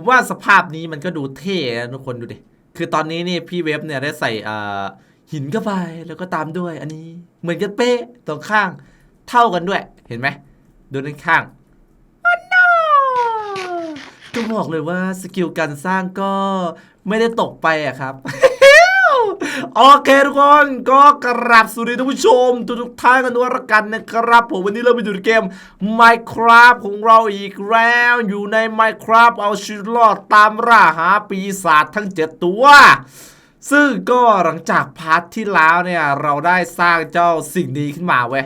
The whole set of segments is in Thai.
ผมว่าสภาพนี้มันก็ดูเท่นะทุกคนดูดิ คือตอนนี้นี่พี่เว็บเนี่ยได้ใส่หินเข้าไปแล้วก็ตามด้วย อันนี้เหมือนกันเป๊ะตรงข้างเท่ากันด้วย เห็นไหมดูด้านข้างอันน่าก็บอกเลยว่าสกิลการสร้างก็ไม่ได้ตกไปอะครับ โอเคทุกคนก็กราบสวัสดีท่านผู้ชมทุกทุกๆท่านกันด้วยละกันนะครับ ผมวันนี้เราไปดูเกม Minecraft ของเราอีกแล้วอยู่ใน Minecraft เอาชีวิตรอดตามล่าหาปีศาจทั้ง 7 ตัว ซึ่งก็หลังจากพาร์ทที่แล้วเนี่ย เราได้สร้างเจ้าสิ่งนี้ขึ้นมาเว้ย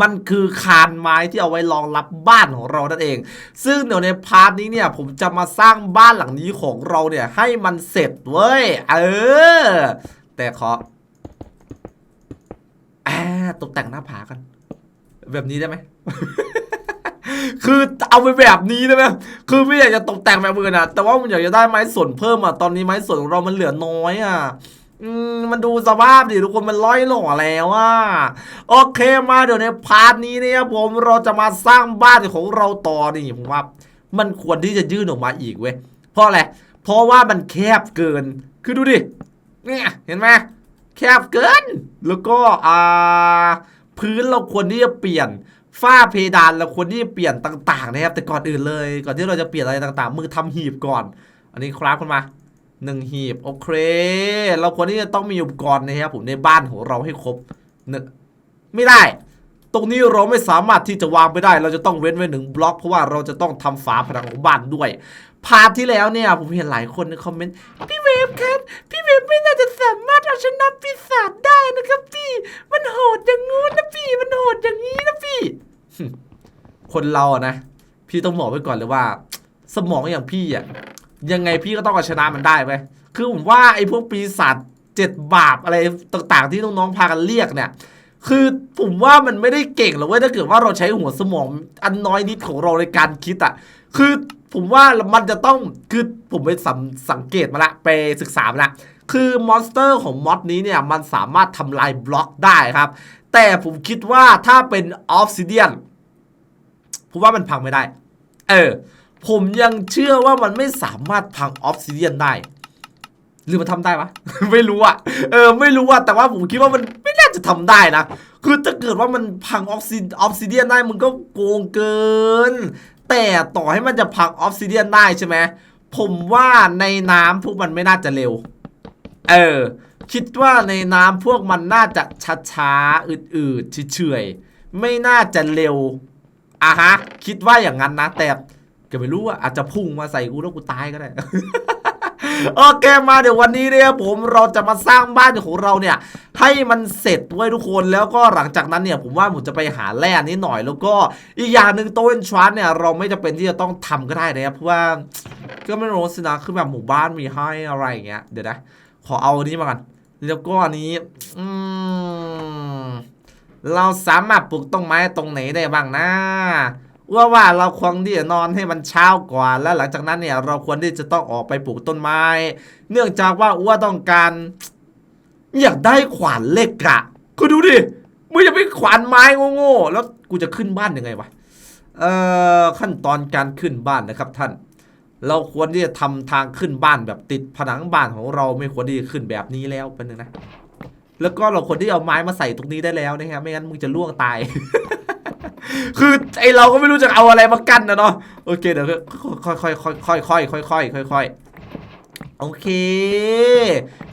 มันคือคานไม้ที่เอาไว้รองรับบ้านของเรานั่นเอง ซึ่งเดี๋ยวในพาร์ทนี้เนี่ยผมจะมาสร้างบ้านหลังนี้ของเราเนี่ยให้มันเสร็จเว้ย เออ แต่ขอแอบตกแต่งหน้าผากัน แบบนี้ได้ไหม คือเอาไปแบบนี้ได้ไหมคือไม่อยากจะตกแต่งแบบอื่นอะแต่ว่ามันอยากจะได้ไม้ส่วนเพิ่มอะตอนนี้ไม้ส่วนของเรามันเหลือน้อยอะ มันดูสภาพดิทุกคนมันร้อยหล่อแล้วอะโอเคมาเดี๋ยวในพาร์ทนี้เนี่ยผมเราจะมาสร้างบ้านของเราต่อนี่ผมว่ามันควรที่จะยื่นออกมาอีกเว้ยเพราะอะไรเพราะว่ามันแคบเกิน คือดูดิเนี่ยเห็นไหมแคบเกิน แล้วก็อ่าพื้นเราควรที่จะเปลี่ยนฝ้าเพดานเราควรที่จะเปลี่ยนต่าง ๆ นะครับ แต่ก่อนอื่นเลย ก่อนที่เราจะเปลี่ยนอะไรต่าง ๆ มือทำหีบก่อน อันนี้ครับขึ้นมา หนึ่งหีบ โอเค เราควรที่จะต้องมีอุปกรณ์นะครับผมในบ้านของเราให้ครบหนึ่งไม่ได้ ตรงนี้เราไม่สามารถที่จะวางไปได้ เราจะต้องเว้นไว้หนึ่งบล็อก เพราะว่าเราจะต้องทำฝาผนังของบ้านด้วย พาร์ทที่แล้วเนี่ยผมเห็นหลายคนในคอมเมนต์พี่เวฟครับ พี่เวฟไม่น่าจะสามารถเอาชนะปีศาจได้นะครับพี่ มันโหดอย่างงู้นนะพี่ มันโหดอย่างนี้นะพี่ คนเราอะนะ พี่ต้องบอกไว้ก่อนเลยว่า สมองอย่างพี่อะ ยังไงพี่ก็ต้องเอาชนะมันได้ไปคือผมว่าไอ้พวกปีศาจเจ็ดบาปอะไรต่างๆ ที่น้องๆพากันเรียกเนี่ย คือผมว่ามันไม่ได้เก่งหรอกเว้ยถ้าเกิดว่าเราใช้หัวสมองอันน้อยนิดของเราในการคิดอะคือผมว่ามันจะต้องคือผมไปสังสังเกตมาละไปศึกษามาละคือมอนสเตอร์ของมอดนี้เนี่ยมันสามารถทำลายบล็อกได้ครับ แต่ผมคิดว่าถ้าเป็นออฟซิเดียนผมว่ามันพังไม่ได้ เออ ผมยังเชื่อว่ามันไม่สามารถพังออฟซิเดียนได้ หรือมันทำได้ปะไม่รู้อะเออไม่รู้อะแต่ว่าผมคิดว่ามันไม่น่าจะทำได้นะ คือถ้าเกิดว่ามันพังออฟซิออฟซิเดียนได้มันก็โกงเกิน แต่ต่อให้มันจะพังออฟซิเดียนได้ใช่ไหมผมว่าในน้ำพวกมันไม่น่าจะเร็ว เออ คิดว่าในน้ำพวกมันน่าจะช้าๆอืดๆเฉยๆไม่น่าจะเร็วอะฮะ คิดว่าอย่างนั้นนะ แต่ ก็ไม่รู้อะอาจจะพุ่งมาใส่กูแล้วกูตายก็ได้โอเคมาเดี๋ยววันนี้เนี่ยผมเราจะมาสร้างบ้านของเราเนี่ย ให้มันเสร็จไว้ทุกคนแล้วก็หลังจากนั้นเนี่ยผมว่าผมจะไปหาแร่นิดหน่อยแล้วก็อีกอย่างหนึ่งโตเอนทรานเนี่ยเราไม่จะเป็นที่จะต้องทำก็ได้นะครับเพราะว่าก็ไม่รู้สินะคือแบบหมู่บ้านมีให้อะไรอย่างเงี้ยเดี๋ยวนะขอเอาอันนี้มากันแล้วก็อันนี้อืมเราสามารถปลูกต้นไม้ตรงไหนได้บ้างนะ ว่าว่าเราควรที่จะนอนให้มันเช้าก่อน แล้วหลังจากนั้นเนี่ยเราควรที่จะต้องออกไปปลูกต้นไม้ เนื่องจากว่าอ้วต้องการ อยากได้ขวานเล็กอะคุณดูดิมึงจะไปขวานไม้โง่ๆแล้วกูจะขึ้นบ้านยังไงวะเอ่อขั้นตอนการขึ้นบ้านนะครับท่าน เราควรที่จะทำทางขึ้นบ้านแบบติดผนังบ้านของเราไม่ควรที่จะขึ้นแบบนี้แล้วเป็นหนึ่งนะแล้วก็เราควรที่เอาไม้มาใส่ตรงนี้ได้แล้วนะครับไม่งั้นมึงจะล่วงตาย คือไอเราก็ไม่รู้จะเอาอะไรมากั้นนะเนาะโอเคเดี๋ยวค่อยค่อยค่อยค่อยค่อยค่อยค่อยค่อยโอเค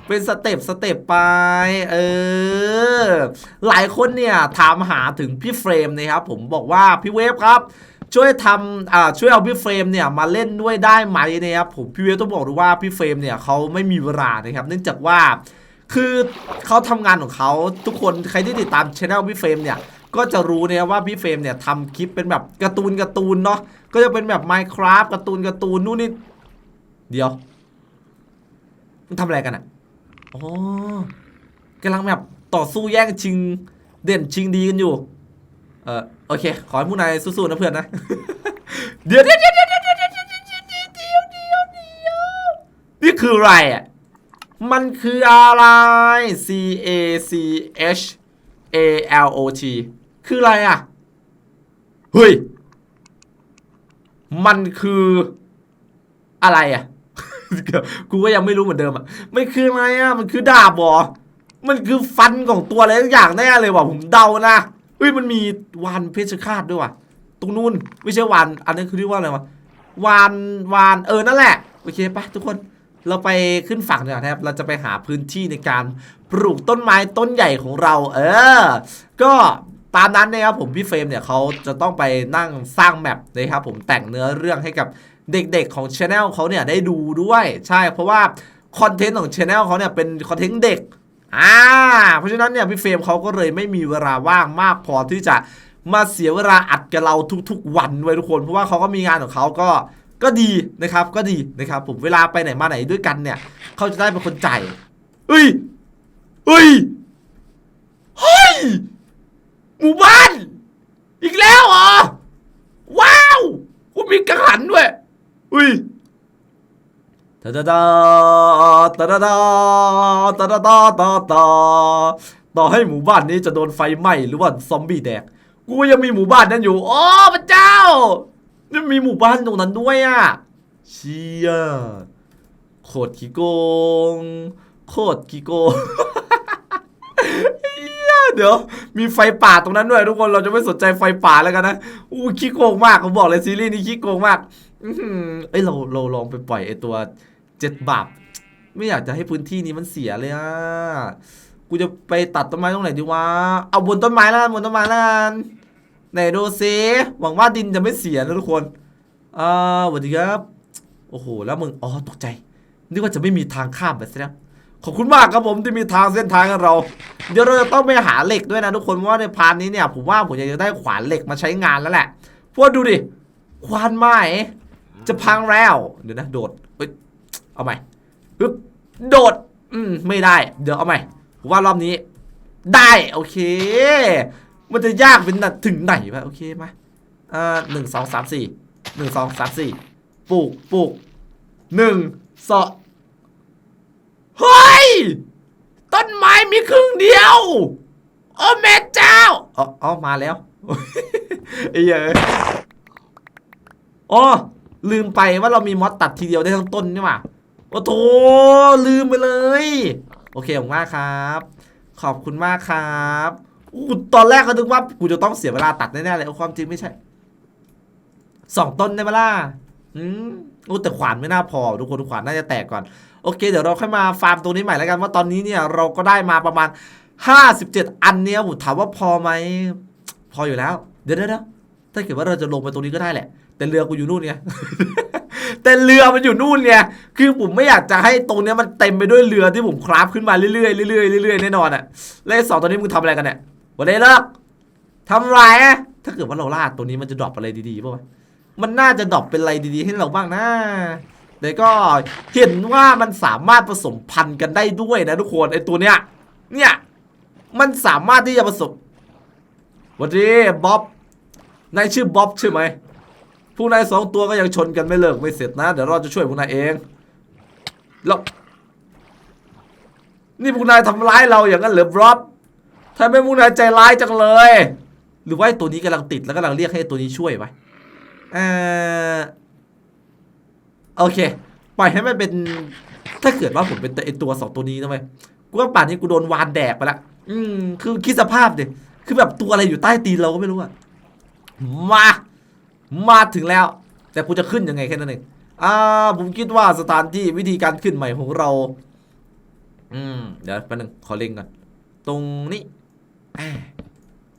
เป็นสเต็ปสเต็ปไป เออ หลายคนเนี่ยถามหาถึงพี่เฟรมนะครับผมบอกว่าพี่เวฟครับช่วยทำอ่าช่วยเอาพี่เฟรมเนี่ยมาเล่นด้วยได้ไหมนะครับผมพี่เวฟต้องบอกเลยว่าพี่เฟรมเนี่ยเขาไม่มีเวลานะครับ เนื่องจากว่าคือเขาทำงานของเขาทุกคนใครที่ติดตามช anel พี่เฟรมเนี่ย ก็จะรู้เนะครับว่าพี่เฟรมเนี่ยทำคลิปเป็นแบบการ์ตูนการ์ตูนเนาะก็จะเป็นแบบ Minecraft การ์ตูนการ์ตูนนู่นนี่เดี๋ยวมึงทำอะไรกันอะอ๋อกำลังแบบต่อสู้แย่งชิงเด่นชิงดีกันอยู่ เออโอเค ขอให้ผู้นายสู้ๆนะเพื่อนนะ เดี๋ยวเดี๋ยวเดี๋ยวเดี๋ยวเดี๋ยวเดี๋ยวเดี๋ยวเดี๋ยวเดี๋ยวเดี๋ยวเดี๋ยวเดี๋ยวนี่คืออะไรอะ มันคืออะไร C A C H A L O T คืออะไรอะ เฮ้ย มันคืออะไรอะ กูก็ยังไม่รู้เหมือนเดิมอะ ไม่คืออะไรอะ มันคือดาบเหรอ มันคือฟันของตัวอะไรสักอย่างแน่เลยว่ะผมเดานะ เฮ้ย มันมีวานเพชรฆาตด้วยว่ะ ตรงนู้นไม่ใช่วาน อันนี้คือเรียกว่าอะไรวะ วานวานเออ นั่นแหละ โอเคปะทุกคนเราไปขึ้นฝั่งเนีกว่ยนะครับ เราจะไปหาพื้นที่ในการปลูกต้นไม้ต้นใหญ่ของเรา เออ ก็ ตามนั้นนะครับผมพี่เฟรมเนี่ยเขาจะต้องไปนั่งสร้างแมปนะครับผมแต่งเนื้อเรื่องให้กับเด็กๆของช anel เขาเนี่ยได้ดูด้วยใช่เพราะว่าคอนเทนต์ของช anel เขาเนี่ยเป็นคอนเทนต์เด็กอ่าเพราะฉะนั้นเนี่ยพี่เฟรมเขาก็เลยไม่มีเวลาว่างมากพอที่จะมาเสียเวลาอัดกับเราทุกๆ วันไว้ยทุกคน เพราะว่าเขาก็มีงานของเขาก็ก็ดีนะครับก็ดีนะครับผมเวลาไปไหนมาไหนด้วยกันเนี่ยเขาจะได้เป็นคนจ่ายเฮ้ยเฮ้ยเฮ้ย หมู่บ้าน อีกแล้วเหรอ ว้าวกูมีกังหันด้วย อุ้ยตาดาดาตาดาดาตาดาดาตาตาต่อให้หมู่บ้านนี้จะโดนไฟไหม้หรือว่าซอมบี้แดก กูยังมีหมู่บ้านนั้นอยู่ โอ้พระเจ้านี่มีหมู่บ้านตรงนั้นด้วยอะ เชี่ยโคตรขี้โกง โคตรขี้โกง เดี๋ยวมีไฟป่าตรงนั้นด้วยทุกคนเราจะไม่สนใจไฟป่าแล้วกันนะอู้ขี้โกงมากผมบอกเลยซีรีส์นี้ขี้โกงมากเอ้ยเราเราลองไปปล่อยไอตัวเจ็ดบาปไม่อยากจะให้พื้นที่นี้มันเสียเลยอะกูจะไปตัดต้นไม้ตรงไหนดีวะเอาบนต้นไม้แล้วกันบนต้นไม้แล้วกันไหนดูซิหวังว่าดินจะไม่เสียนะทุกคนอ่าสวัสดีครับโอ้โหแล้วมึงอ๋อตกใจนึกว่าจะไม่มีทางข้ามไปซะแล้ว ขอบคุณมากครับผมที่มีทางเส้นทางให้เรา เดี๋ยวเราจะต้องไปหาเหล็กด้วยนะทุกคนเพราะว่าในพาร์ทนี้เนี่ยผมว่าผมอยากจะได้ขวานเหล็กมาใช้งานแล้วแหละเพราะว่าดูดิควานไม้จะพังแล้วเดี๋ยวนะโดดเอ้ยเอาใหม่ปึ๊บโดดอืมไม่ได้ เดี๋ยวเอาใหม่ผมว่ารอบนี้ ได้โอเค มันจะยากเป็นน่ะถึงไหนวะโอเคมาอ่าหนึ่งสองสามสี่หนึ่งสองสามสี่ปลูกปลูกหนึ่งสอง เฮ้ย ต้นไม้มีครึ่งเดียว โอ้แม่เจ้าอ๋ออมาแล้วไอ้เหี้ยเอ้ยอ๋อลืมไปว่าเรามีมอสตัดทีเดียวได้ทั้งต้นนี่หว่าโอ้โถลืมไปเลย โอเคขอบคุณมากครับ ขอบคุณมากครับอู้ตอนแรกก็นึกว่ากูจะต้องเสียเวลาตัดแน่ๆเลยความจริงไม่ใช่สองต้นได้ไหมล่ะอืมโอ้แต่ขวานไม่น่าพอ ทุกคนขวานน่าจะแตกก่อน โอเค เดี๋ยวเราค่อยมาฟาร์มตรงนี้ใหม่แล้วกันว่าตอนนี้เนี่ยเราก็ได้มาประมาณ 57 อันเนี้ยผมถามว่าพอไหมพออยู่แล้วเดี๋ยวเดี๋ยวเดี๋ยวถ้าเกิดว่าเราจะลงไปตรงนี้ก็ได้แหละ แต่เรือกูอยู่นู่นไงแต่เรือมันอยู่นู่นไงคือผมไม่อยากจะให้ตรงเนี้ยมันเต็มไปด้วยเรือที่ผมคราฟขึ้นมาเรื่อยๆเรื่อยๆเรื่อยๆแน่นอนอะแล้วไอ้สองตัวนี้มึงทำอะไรกันเนี่ยวันนี้เลิกทำไรอะถ้าเกิดว่าเราลาดตัวนี้มันจะดรอปอะไรดีๆป่าวะมันน่าจะดรอปเป็นอะไรดีๆ ให้เราบ้างนะ แต่ก็เห็นว่ามันสามารถผสมพันธุ์กันได้ด้วยนะทุกคนไอ้ตัวเนี้ยเนี่ยมันสามารถที่จะผสมวันนี้บ๊อบนายชื่อบ๊อบใช่ไหมพวกนายสองตัวก็ยังชนกันไม่เลิกไม่เสร็จนะ เดี๋ยวเราจะช่วยพวกนายเองแล้วนี่พวกนายทำร้ายเราอย่างนั้นเหรอบล็อบทำไมพวกนายใจร้ายจังเลย หรือว่าไอ้ตัวนี้กำลังติดแล้วกำลังเรียกให้ตัวนี้ช่วยไว้เออ โอเค ปล่อยให้มันเป็น ถ้าเกิดว่าผมเป็นไอตัวสองตัวนี้นะเว้ยกูว่าป่านนี้กูโดนวานแดกไปละ อืม คือคิดสภาพดิคือแบบตัวอะไรอยู่ใต้ตีนเราก็ไม่รู้อะมา มาถึงแล้ว แต่กูจะขึ้นยังไงแค่นั้นเองอ่า ผมคิดว่าสถานที่วิธีการขึ้นใหม่ของเรา อืม เดี๋ยวแป๊บนึงขอเล็งก่อน ตรงนี้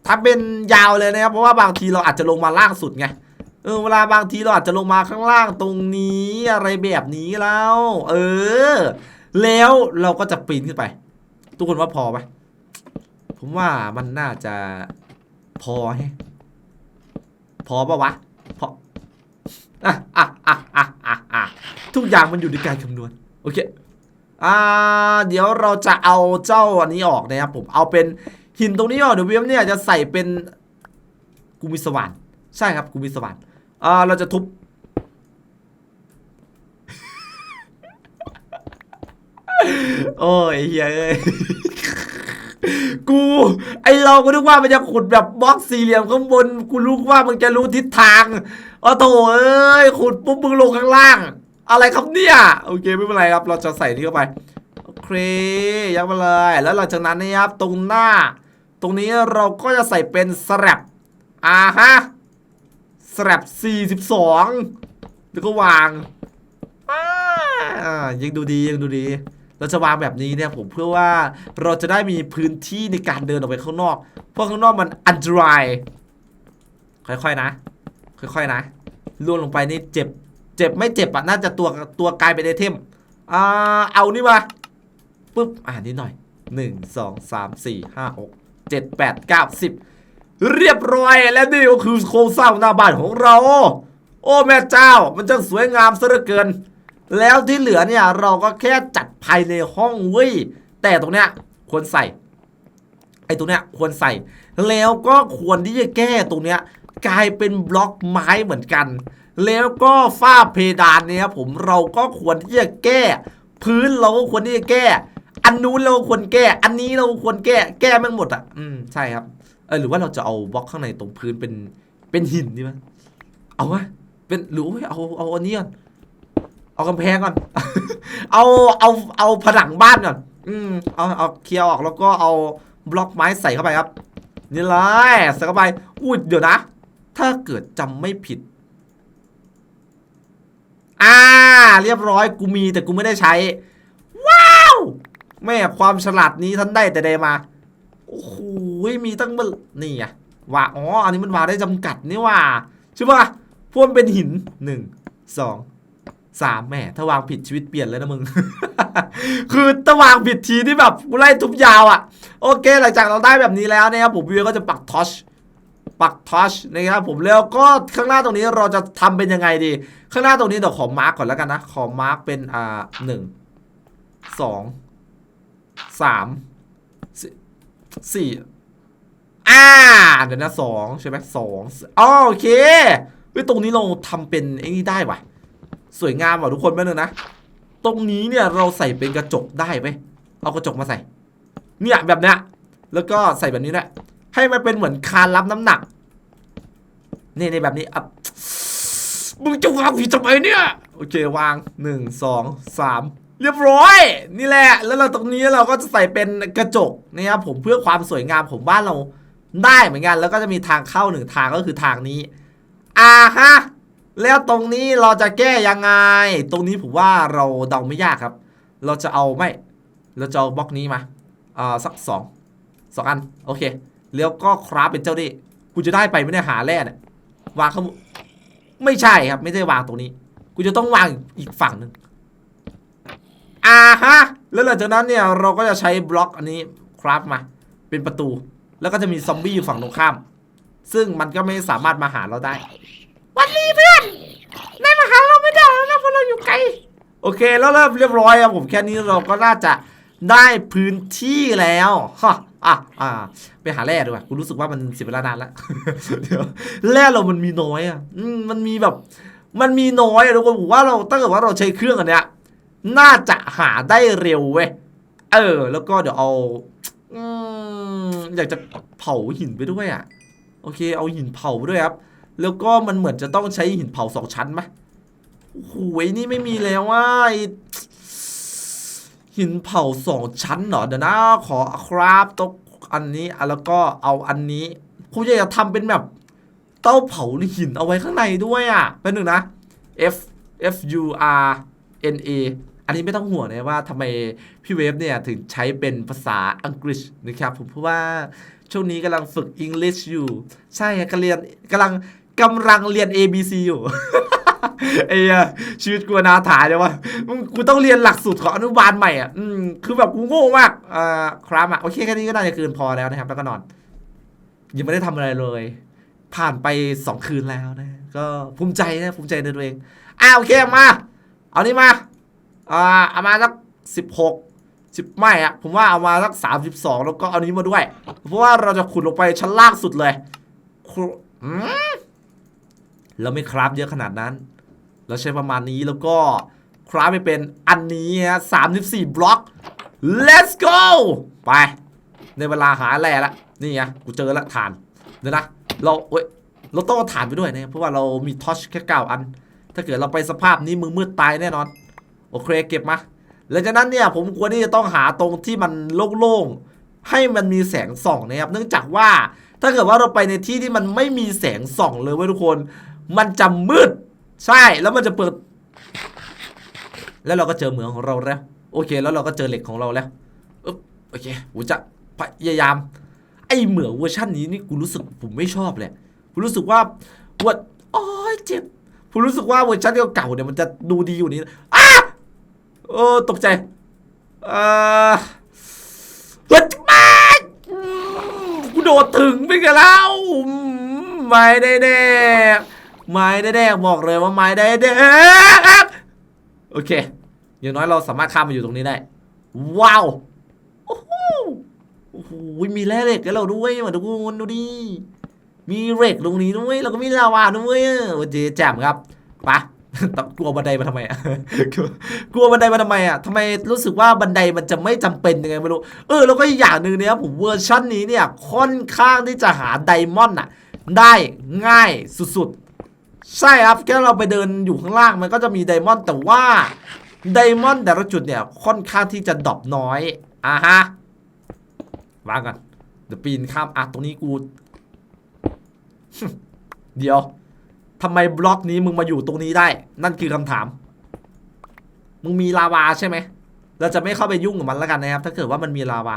ถ้าเป็นยาวเลยนะครับ เพราะว่าบางทีเราอาจจะลงมาล่างสุดไง เออเวลาบางทีเราอาจจะลงมาข้างล่างตรงนี้อะไรแบบนี้แล้วเออ แล้วเราก็จะปีนขึ้นไป ทุกคนว่าพอไหมผมว่ามันน่าจะพอให้พอปะวะพออะอะอะอะอะอะทุกอย่างมันอยู่ในการคำนวณโอเคอ่าเดี๋ยวเราจะเอาเจ้าอันนี้ออกนะครับผมเอาเป็นหินตรงนี้ออกเดี๋ยวเวียมเนี่ยจะใส่เป็นกูมีสว่านใช่ครับกูมีสว่าน อ่าเราจะทุบ โอ้ยเฮ้ยเอ้ยกู ไอเราก็นึกว่ามันจะขุดแบบบล็อกสี่เหลี่ยมข้างบน กูรู้ว่ามึงจะรู้ทิศทางอ๋อโถเอ้ยขุดปุ๊บมึงลงข้างล่าง อะไรครับเนี่ยโอเคไม่เป็นไรครับ เราจะใส่นี่เข้าไปโอเคยัดมาเลยแล้วหลังจากนั้นเนะครับตรงหน้า ตรงนี้เราก็จะใส่เป็นสแลบอ่าฮะ สแลบ42 แล้วก็วางยังดูดียังดูดี เราจะวางแบบนี้เนี่ยผมเพื่อว่าเราจะได้มีพื้นที่ในการเดินออกไปข้างนอก เพราะข้างนอกมันอันตราย ค่อยๆนะ ค่อยๆนะล่วงลงไปนี่เจ็บ เจ็บไม่เจ็บอะน่าจะตัวตัวกลายเป็นไอเทมอ่าเอานี่มาปุ๊บ อ่านิดหน่อยหนึ่งสองสามสี่ห้าหก เรียบร้อยและนี่ก็คือโครงสร้างหน้าบ้านของเรา โอ้แม่เจ้า มันจะสวยงามซะเหลือเกิน แล้วที่เหลือเนี่ยเราก็แค่จัดภายในห้องเว้ยแต่ตรงเนี้ยควรใส่ไอ้ตรงเนี้ยควรใส่ แล้วก็ควรที่จะแก้ตรงเนี้ยกลายเป็นบล็อกไม้เหมือนกัน แล้วก็ฝ้าเพดานเนี่ยผมเราก็ควรที่จะแก้ พื้นเราก็ควรที่จะแก้ อันนู้นเราควรแก้ อันนี้เราควรแก้ แก้แม่งหมดอะ อืมใช่ครับ ออหรือว่าเราจะเอาบล็อกข้างในตรงพื้นเป็นเป็นหินดีไหมเอาวะเป็นหรือว่าเอาเอาอันนี้ก่อนเอากำแพงก่อน เอาเอาเอาผนังบ้านก่อน อืมเอาเอาเคลียร์ออกแล้วก็เอาบล็อกไม้ใส่เข้าไปครับ นี่เลยใส่เข้าไปอุ้ยเดี๋ยวนะ ถ้าเกิดจำไม่ผิด อ่า เรียบร้อยกูมีแต่กูไม่ได้ใช้ ว้าว แม่ความฉลาดนี้ท่านได้แต่ใดมา โอ้โหมีตั้งมันนี่ไงว่าอ๋ออันนี้มันวางได้จำกัดนี่ว่าใช่ปะพวกมันเป็นหินหนึ่งสองสามแหม่ถ้าวางผิดชีวิตเปลี่ยนเลยนะมึง คือถ้าวางผิดทีที่แบบไล่ทุบยาวอะ่ะ โอเค หลังจากเราได้แบบนี้แล้วนะครับผมวิวก็จะปักทอชปักทัชนะครับผมแล้วก็ข้างหน้าตรงนี้เราจะทำเป็นยังไงดี ข้างหน้าตรงนี้เดี๋ยวขอมาร์กก่อนแล้วกันนะ ขอมาร์กเป็นอ่าหนึ่งสองสาม สี่อ่าเดี๋ยวนะสองใช่ไหมสองอ๋อโอเคเฮ้ยตรงนี้เราทำเป็นไอ้นี่ได้ว่ะ สวยงามว่ะทุกคนแป๊บนึงนะ ตรงนี้เนี่ยเราใส่เป็นกระจกได้ไหมเอากระจกมาใส่ เนี่ยแบบเนี้ยแล้วก็ใส่แบบนี้แหละให้มันเป็นเหมือนคานรับน้ำหนักนี่ในแบบนี้อะมึงจะวางผิดทำไมเนี่ย โอเควางหนึ่งสองสาม เรียบร้อย นี่แหละ แล้วเราตรงนี้เราก็จะใส่เป็นกระจกนะครับผมเพื่อความสวยงามของบ้านเราได้เหมือนกัน แล้วก็จะมีทางเข้าหนึ่งทางก็คือทางนี้ อ่าฮะแล้วตรงนี้เราจะแก้ยังไง ตรงนี้ผมว่าเราเดาไม่ยากครับ เราจะเอาไม่ เราจะเอาบล็อกนี้มาอ่าสักสองสองอัน โอเค แล้วก็คราฟเป็นเจ้าดิกูจะได้ไปไม่ได้หาแร่เนี่ยวางข้างบไม่ใช่ครับ ไม่ได้วางตรงนี้ กูจะต้องวางอีกฝั่งหนึ่ง อ่าฮะ แล้วหลังจากนั้นเนี่ยเราก็จะใช้บล็อกอันนี้คราฟมา เป็นประตู แล้วก็จะมีซอมบี้อยู่ฝั่งตรงข้าม ซึ่งมันก็ไม่สามารถมาหาเราได้ วันนี้เพื่อนนายมาหาเราไม่ได้แล้วนะเพราะเราอยู่ไกล โอเค แล้วเริ่มเรียบร้อยครับผมแค่นี้เราก็น่าจะได้พื้นที่แล้วฮะอะอะไปหาแร่ดีกว่ากูรู้สึกว่ามันเสียเวลานานแล้วเดี๋ยวแร่เรามันมีน้อยอะอืมมันมีแบบ มันมีน้อยอะทุกคนผมว่าเราถ้าเกิดว่าเราใช้เครื่องอันเนี้ย น่าจะหาได้เร็วเว้ย เออ แล้วก็เดี๋ยวเอาอยากจะเผาหินไปด้วยอะ โอเค เอาหินเผาไปด้วยครับ แล้วก็มันเหมือนจะต้องใช้หินเผาสองชั้นไหมโอ้โหไอ้นี่ไม่มีแล้วว่าหินเผาสองชั้นเหรอเดี๋ยวนะขอคราฟตกอันนี้แล้วก็เอาอันนี้ผมอยากจะทำเป็นแบบเต้าเผาหินเอาไว้ข้างในด้วยอะเป็นหนึ่งนะ F F U R N A อันนี้ไม่ต้องห่วงนะว่าทำไมพี่เวฟเนี่ยถึงใช้เป็นภาษาอังกฤษนะครับผมเพราะว่าช่วงนี้กำลังฝึก English อยู่ ใช่กำลังเรียนกำลังกำลังเรียน A B C อยู่ไอ้ยชีวิตกูนาถาเลยวะมึงกูต้องเรียนหลักสูตรของอนุบาลใหม่อะอืมคือแบบกูโง่มากอ่าครับอะโอเคแค่นี้ก็น่าจะคืนพอแล้วนะครับ แล้วก็นอน ยังไม่ได้ทำอะไรเลย ผ่านไปสองคืนแล้วนะ ก็ภูมิใจนะภูมิใจในตัวเองอ่าโอเคมา เอานี่มา อ่าเอามาสักสิบหกสิบไม่อะผมว่าเอามาสักสามสิบสองแล้วก็เอานี้มาด้วย เพราะว่าเราจะขุดลงไปชั้นล่างสุดเลยขุดอืมเราไม่คราฟเยอะขนาดนั้น เราใช้ประมาณนี้แล้วก็คราฟไปเป็นอันนี้ฮะสามสิบสี่บล็อก let's go ไป ในเวลาหาแร่ละนี่ไงกูเจอละฐานเดี๋ยวนะเราเอ้ยเราต้องเอาฐานไปด้วยนะเพราะว่าเรามีทอชแค่เก้าอัน ถ้าเกิดเราไปสภาพนี้มือมืดตายแน่นอน โอเคเก็บมาหลังจากนั้นเนี่ยผมควรที่จะต้องหาตรงที่มันโล่งๆให้มันมีแสงส่องนะครับ เนื่องจากว่าถ้าเกิดว่าเราไปในที่ที่มันไม่มีแสงส่องเลยเว้ยทุกคน มันจะมืด ใช่แล้วมันจะเปิด แล้วเราก็เจอเหมืองของเราแล้ว โอเค แล้วเราก็เจอเหล็กของเราแล้วอึ๊บโอเคผมจะพยายามไอเหมืองเวอร์ชันนี้นี่กูรู้สึกผมไม่ชอบเลยกูรู้สึกว่าว่าโอ้ยเจ็บผมรู้สึกว่าเวอร์ชันเก่าๆเนี่ยมันจะดูดีอยู่านี้ โอ้ตกใจอ่าเฮ้ยมากูโดดถึงไปกันแล้วไม่ได้แดกไม่ได้แดกบอกเลยว่าไม่ได้แดกโอเคอย่างน้อยเราสามารถข้ามมาอยู่ตรงนี้ได้ ว้าวโอ้โหโอ้โหมีแร่เหล็กให้เราด้วยมาทุกคนดูดิมีเหล็กตรงนี้ด้วยแล้วก็มีลาวาด้วยเออโอเคแจ่มครับไปะ กลัวบันไดมาทำไมอะกลัวบันไดมาทำไมอะทำไมรู้สึกว่าบันไดมันจะไม่จำเป็นยังไงไม่รู้ เออแล้วก็อีกอย่างหนึ่งเนี่ยผมเวอร์ชันนี้เนี่ยค่อนข้างที่จะหาไดมอนด์อะ ได้ง่ายสุดๆ ใช่ครับแค่เราไปเดินอยู่ข้างล่างมันก็จะมีไดมอนด์แต่ว่าไดมอนด์แต่ละจุดเนี่ยค่อนข้างที่จะดรอปน้อยอะฮะวางก่อนเดี๋ยวปีนข้ามอะตรงนี้กู เดี๋ยว ทำไมบล็อกนี้มึงมาอยู่ตรงนี้ได้ นั่นคือคำถาม มึงมีลาวาใช่ไหม เราจะไม่เข้าไปยุ่งกับมันแล้วกันนะครับ ถ้าเกิดว่ามันมีลาวา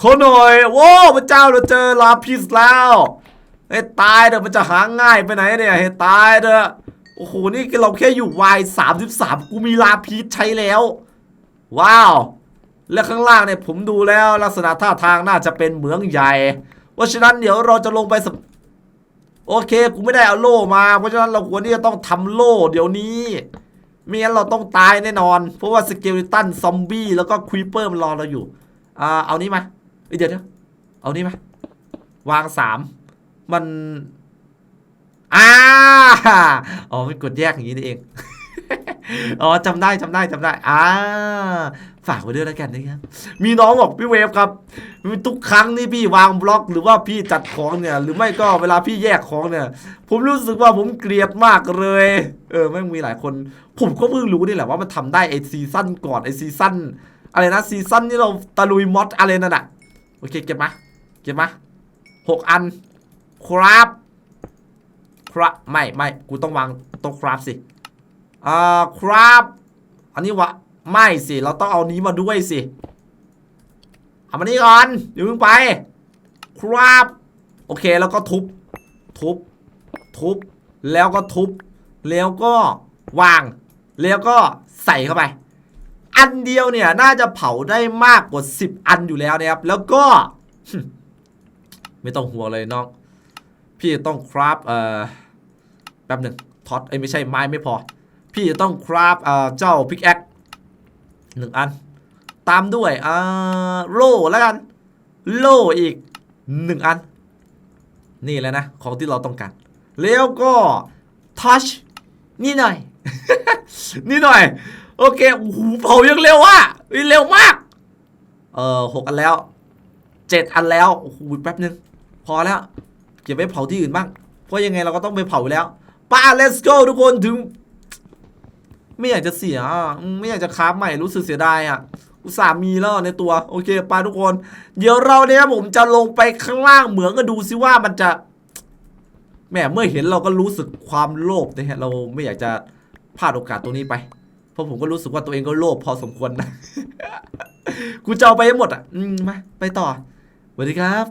ขอหน่อยโว้พระเจ้าเราเจอลาพิสแล้วให้ตายเถอมันจะหาง่ายไปไหนเนี่ยให้ตายเถอโอ้โหนี่เราแค่อยู่วายสามสิบสามกูมีลาพิสใช้แล้ว ว้าว และข้างล่างเนี่ยผมดูแล้วลักษณะท่าทางน่าจะเป็นเหมืองใหญ่ เพราะฉะนั้นเดี๋ยวเราจะลงไป โอเคกูไม่ได้เอาโล่มา เพราะฉะนั้นเราควรที่จะต้องทำโล่เดี๋ยวนี้ไม่งั้นเราต้องตายแน่นอน เพราะว่าสเกลิตันซอมบี้แล้วก็ควีเปอร์มันรอเราอยู่อ่าเอานี้มาเอ้ยเดี๋ยวเดี๋ยวเอานี้มาวางสามมันอ่าอ๋อมันกดแยกอย่างนี้นี่เอง อ๋อจำได้จำได้จำได้ อ่า ฝากไว้ด้วยแล้วกันนะครับ มีน้องบอกพี่เวฟครับ ทุกครั้งที่พี่วางบล็อก หรือว่าพี่จัดของเนี่ย หรือไม่ก็เวลาพี่แยกของเนี่ย ผมรู้สึกว่าผมเกลียดมากเลย เออแม่งมีหลายคน ผมก็เพิ่งรู้นี่แหละว่ามันทำได้ไอซีซั่นก่อนไอซีซั่นอะไรนะซีซั่นที่เราตะลุยมอดอะไรนั่นอะโอเคเก็บมาเก็บมาหกอันครับครับไม่ไม่กูต้องวางต้องครับสิอ่าครับ อันนี้วะ ไม่สิ เราต้องเอานี้มาด้วยสิ เอามานี่ก่อนอย่าเพิ่งไป ครับ โอเคแล้วก็ทุบ ทุบ ทุบ แล้วก็ทุบ แล้วก็วาง แล้วก็ใส่เข้าไป อันเดียวเนี่ยน่าจะเผาได้มากกว่า 10 อันอยู่แล้วนะครับ แล้วก็ ไม่ต้องห่วงเลยน้อง พี่จะต้องครับเอ่อแป๊บหนึ่งท็อตเอ้ไม่ใช่ไม้ไม่พอ พี่จะต้องคราฟเอ่อเจ้าพิกแอค หนึ่งอัน ตามด้วยอ่าโล่แล้วกัน โล่อีกหนึ่งอัน นี่แหละนะ ของที่เราต้องการ แล้วก็ทัชนี่หน่อย นี่หน่อย โอเคโอ้โหเผายังเร็วอะเร็วมาก เออหกอันแล้วเจ็ดอันแล้วโอ้โหแป๊บนึง พอแล้วเก็บไว้เผาที่อื่นบ้าง เพราะยังไงเราก็ต้องไปเผาแล้วป้า let's go ทุกคนถึง ไม่อยากจะเสียอืมไม่อยากจะคราฟใหม่รู้สึกเสียดายอะอุตส่าห์มีแล้วในตัว โอเคไปทุกคน เดี๋ยวเราเนี่ยผมจะลงไปข้างล่างเหมืองก็ดูซิว่ามันจะแหมเมื่อเห็นเราก็รู้สึกความโลภนะฮะเราไม่อยากจะพลาดโอกาสตรงนี้ไป เพราะผมก็รู้สึกว่าตัวเองก็โลภพอสมควรนะกูจะเอาไปห้หมดอะ อืมมาไปต่อสวัสดีครับ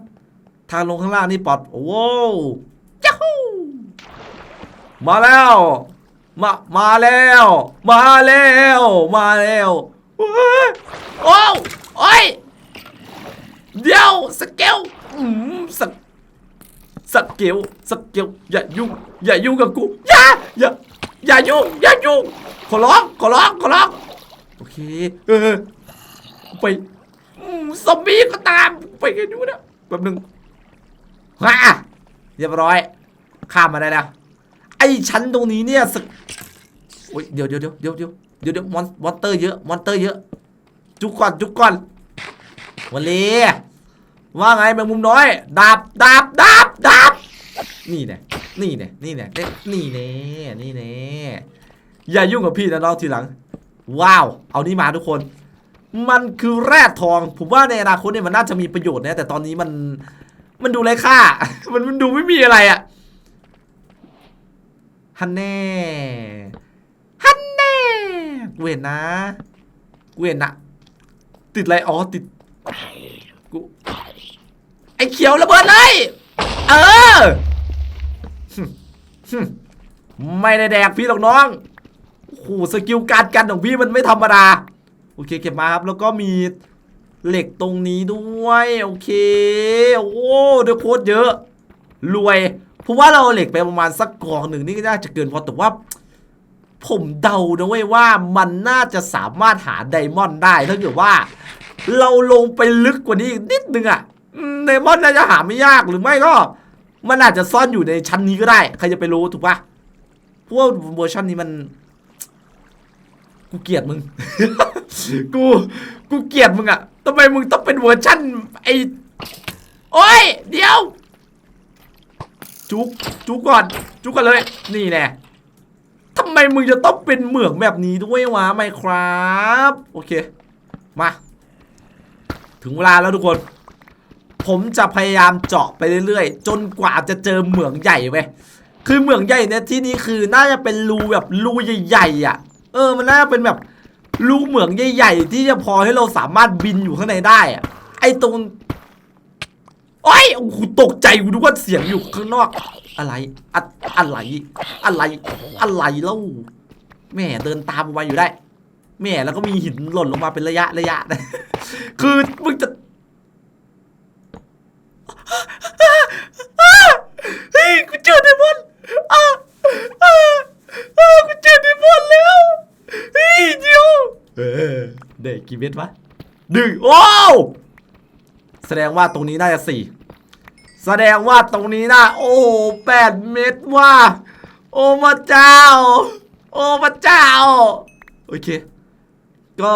ทางลงข้างล่างนี่ปลอดโอ้โหมาแล้ว มามาแล้ว มาแล้ว มาแล้วโอ้วโอ้ยเดี๋ยวสเกลอืมสกสเกลสเกลอย่ายุ่งอย่ายุ่งกับกูอย่าอย่าอย่ายุ่งอย่ายุ่งขอร้องขอร้องขอร้องโอเคเออไปอืมซอมบี้ก็ตามไปกันดูนะแป๊บนึงฮ่าเรียบร้อยข้ามมาได้แล้ว ไอ้ชั้นตรงนี้เนี่ยสกโอ้ยเดี๋ยวเดี๋ยวเดี๋ยวเดี๋ยวเดี๋ยวเดี๋ยวเดี๋ยวมอนมอนเตอร์เยอะมอนเตอร์เยอะจุกก่อนจุกก่อนวันเลีว่าไงแมงมุมน้อยดาบดาบดาบดาบนี่แน่นี่แน่นี่แน่นี่แน่นี่แน่อย่ายุ่งกับพี่นะน้องทีหลัง ว้าว เอานี่มาทุกคน มันคือแร่ทอง ผมว่าในอนาคตเนี่ยมันน่าจะมีประโยชน์นะแต่ตอนนี้มันมันดูไร้ค่า มันมันดูไม่มีอะไรอะ ฮันแน่ฮันแน่กูเห็นนะกูเห็นนะติดอะไรอ๋อติดกูไอ้เขียวระเบิดเลย เออ ไม่ได้แดกพี่หรอกน้องโอ้โหสกิลการกันของพี่มันไม่ธรรมดา โอเคเก็บมาครับ แล้วก็มีเหล็กตรงนี้ด้วย โอเค โอ้เดี๋ยวโคตรเยอะ รวย เพราะว่าเราเหล็กไปประมาณสักกองหนึ่งนี่ก็น่าจะเกินพอแต่ว่า ผมเดานะเว้ยว่ามันน่าจะสามารถหาไดมอนด์ได้ถ้าเกิดว่า เราลงไปลึกกว่านี้อีกนิดนึงอะไดมอนด์น่าจะหาไม่ยากหรือไม่ก็ มันอาจจะซ่อนอยู่ในชั้นนี้ก็ได้ ใครจะไปรู้ถูกปะเพราะว่าเวอร์ชันนี้มัน กูเกลียดมึง กูกูเกลียดมึงอะทำไมมึงต้องเป็นเวอร์ชันไอโอ้ย เดี๋ยว จุกจุกก่อน จุกก่อนเลย นี่แน่ทำไมมึงจะต้องเป็นเหมืองแบบนี้ด้วยวะไม่ครับโอเค มา ถึงเวลาแล้วทุกคน ผมจะพยายามเจาะไปเรื่อยๆ จนกว่าจะเจอเหมืองใหญ่ไปคือเหมืองใหญ่เนี่ยที่นี้คือน่าจะเป็นรูแบบรูใหญ่ๆอะ เออ มันน่าจะเป็นแบบรูเหมืองใหญ่ ๆ ที่จะพอให้เราสามารถบินอยู่ข้างในได้อะไอ้ตรง โอ้ยโอ้โหตกใจกูดูว่าเสียงอยู่ข้างนอก อะไรอะอะไร อะไร อะไรเล่าแม่เดินตามมาอยู่ได้ แม่แล้วก็มีหินหล่นลงมาเป็นระยะระยะ คือมึงจะเฮ้ยกูเจอเดมอนอะอะอะกูเจอเดมอนแล้วเฮ้ยเดียวเออได้กี่เม็ดวะหนึ่งโอ้แสดงว่าตรงนี้น่าจะสี่ แสดงว่าตรงนี้น่าโอ้แปดเม็ดว่า โอ้พระเจ้า โอ้พระเจ้า โอเค ก็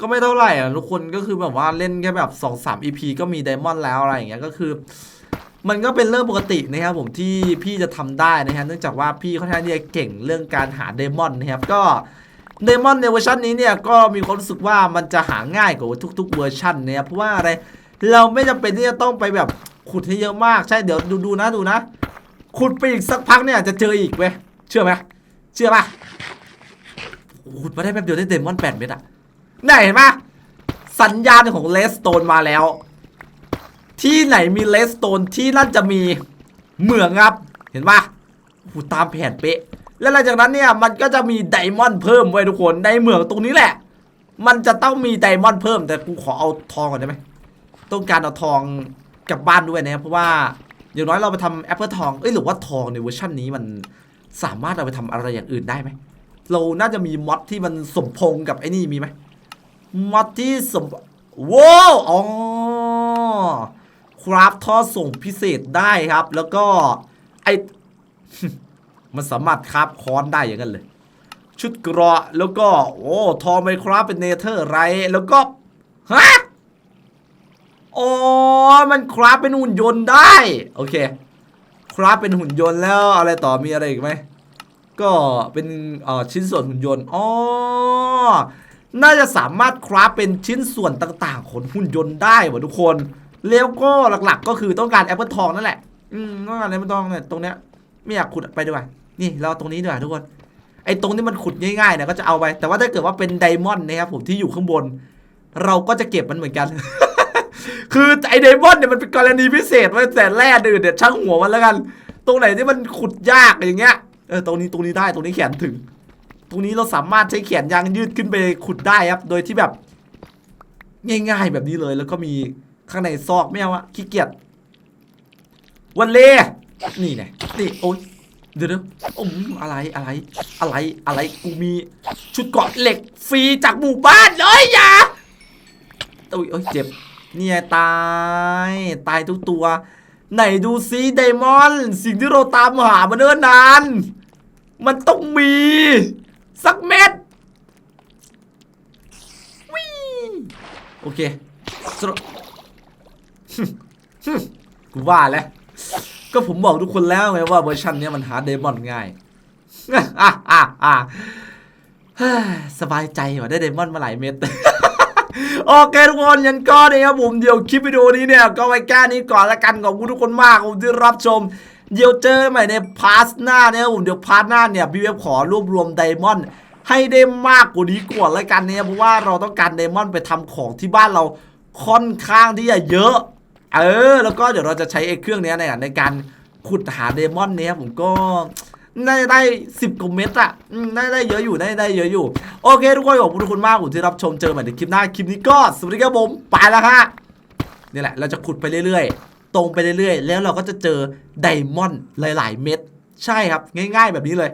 ก็ไม่เท่าไหร่อะทุกคนก็คือแบบว่าเล่นแค่แบบ2อสาม EP ก็มีไดมอนด์แล้วอะไรอย่างเงี้ยก็คือ มันก็เป็นเรื่องปกตินะครับผมที่พี่จะทำได้นะฮะเนื่องจากว่าพี่ค่อนข้างที่จะเก่งเรื่องการหาเดมอนนะครับก็เดมอนในเวอร์ชันนี้เนี่ยก็มีความรู้สึกว่ามันจะหาง่ายกว่าทุก ๆ เวอร์ชันนะครับเพราะว่าอะไรเราไม่จำเป็นที่จะต้องไปแบบ ขุดให้เยอะมากใช่เดี๋ยวดูดูนะดูนะ ขุดไปอีกสักพักเนี่ยจะเจออีกเว้ยเชื่อไหมเชื่อปะขุดมาได้แป๊บเดียวได้เดมอนแปดเม็ดอะไหนเห็นปะสัญญาณของเลสโตนมาแล้ว ที่ไหนมีเลสโตนที่นั่นจะมีเหมืองครับเห็นปะหูตามแผนเป๊ะ แล้วหลังจากนั้นเนี่ยมันก็จะมีไดมอนด์เพิ่มไว้ทุกคนในเหมืองตรงนี้แหละ มันจะต้องมีไดมอนด์เพิ่มแต่กูขอเอาทองก่อนได้ไหมต้องการเอาทอง กลับบ้านด้วยนะครับเพราะว่าอย่างน้อยเราไปทำแอปเปิลทองเอ้ยหรือว่าทองในเวอร์ชันนี้มันสามารถเอาไปทำอะไรอย่างอื่นได้ไหมเราน่าจะมีมอดที่มันสมพงกับไอ้นี่มีไหมมอดที่สมว้าวอ๋อคราฟท่อส่งพิเศษได้ครับ แล้วก็ไอมันสามารถคราฟค้อนได้อย่างนั้นเลย ชุดกราะแล้วก็ โอ้ ทองไมคราฟเป็นเนเธอร์ไร แล้วก็ฮะ อ๋อ มันคราฟเป็นหุ่นยนต์ได้ โอเค คราฟเป็นหุ่นยนต์แล้วอะไรต่อมีอะไรอีกไหม ก็เป็นชิ้นส่วนหุ่นยนต์ อ๋อ น่าจะสามารถคราฟเป็นชิ้นส่วนต่างๆของหุ่นยนต์ได้ว่ะทุกคน แล้วก็หลักๆ ก็คือต้องการแอปเปิลทองนั่นแหละ อืมต้องการแอปเปิลทองเนี่ยตรงเนี้ยไม่อยากขุดไปดีกว่านี่เราตรงนี้ดีกว่าทุกคน ไอ้ตรงที่มันขุดง่ายๆเนี่ยก็จะเอาไป แต่ว่าถ้าเกิดว่าเป็นไดมอนด์นะครับผมที่อยู่ข้างบน เราก็จะเก็บมันเหมือนกัน คือไอ้ไดมอนเนี่ยมันเป็นกรณีพิเศษไว้แต่แร่อื่นเนี่ยช่างหัวมันแล้วกัน ตรงไหนที่มันขุดยากอย่างเงี้ยเออตรงนี้ตรงนี้ได้ตรงนี้แขนถึง ตรงนี้เราสามารถใช้แขนยางยืดขึ้นไปขุดได้ครับ โดยที่แบบ ง่ายๆแบบนี้เลย แล้วก็มีข้างในซอกไม่เอาอะขี้เกียจวันเล่นี่ไงนี่โอ๊ยเดี๋ยวเดี๋ยวอมอะไรอะไร อะไรอะไรกูมีชุดเกาะเหล็กฟรีจากหมู่บ้านเลยอย่าโอ้ยโอ้ยเจ็บ เนี่ยตาย ตายทุกตัว ไหนดูซิไดมอนด์สิ่งที่เราตามหามาเนิ่นนาน มันต้องมี สักเม็ดวิโอเคสรุปกูว่าแล้วก็ผมบอกทุกคนแล้วไงว่าเวอร์ชันนี้มันหาเดมอนง่ายสบายใจว่ะได้ไดมอนมาหลายเม็ด โอเคทุกคนยันก็เนี่ยครับผมเดี๋ยวคลิปวิดีโอนี้เนี่ยก็ไว้แค่นี้ก่อนละกันขอบคุณทุกคนมากผมที่รับชม เดี๋ยวเจอกันใหม่ในพาร์ทหน้าเนี่ยผมเดี๋ยวพาร์ทหน้าเนี่ยพี่เว็บขอรวบรวมไดมอนด์ให้ได้มากกว่านี้ก่อนละกันเนี่ยเพราะว่าเราต้องการไดมอนด์ไปทำของที่บ้านเราค่อนข้างที่จะเยอะ เออ แล้วก็เดี๋ยวเราจะใช้ไอ้เครื่องเนี้ยในการในการขุดหาไดมอนด์เนี่ยผมก็ น่าจะได้สิบกว่าเม็ดอะน่าจะได้เยอะอยู่น่าจะได้เยอะอยู่ โอเค ทุกคนขอบคุณทุกคนมากผมที่รับชมเจอใหม่ในคลิปหน้าคลิปนี้ก็สวัสดีครับผมไปแล้วฮะนี่แหละเราจะขุดไปเรื่อยๆ ตรงไปเรื่อยๆ แล้วเราก็จะเจอไดมอนด์หลาย ๆ เม็ดใช่ครับ ง่าย ๆ แบบนี้เลย